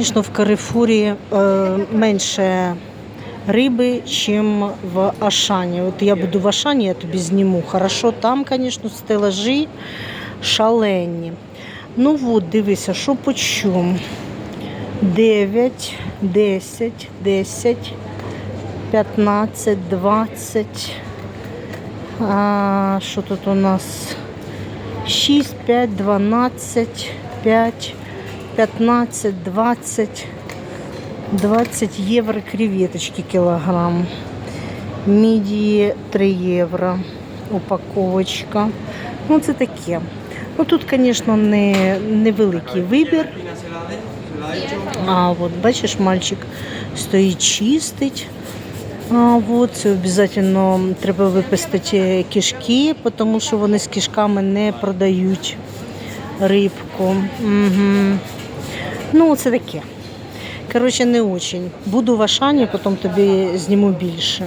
Звісно, в Карифурі е, менше риби, ніж в Ашані. От я буду в Ашані, я тобі зніму. Хорошо, там, звісно, стелажі шалені. Ну от, дивися, що по чому. 9, 10, 10, 15, 20. А, що тут у нас? 6, 5, 12, 5, 15, 20, 20 євро креветочки кілограм. Мідії 3 євро. Упаковочка. Ну, це таке. Ну тут, звісно, не, невеликий вибір. А от бачиш, мальчик стоїть чистить. А, от, це обов'язково треба випустити кишки, тому що вони з кишками не продають рибку. Угу. Ну, це таке. Коротше, не очень. Буду в Ашані, потім тобі зніму більше.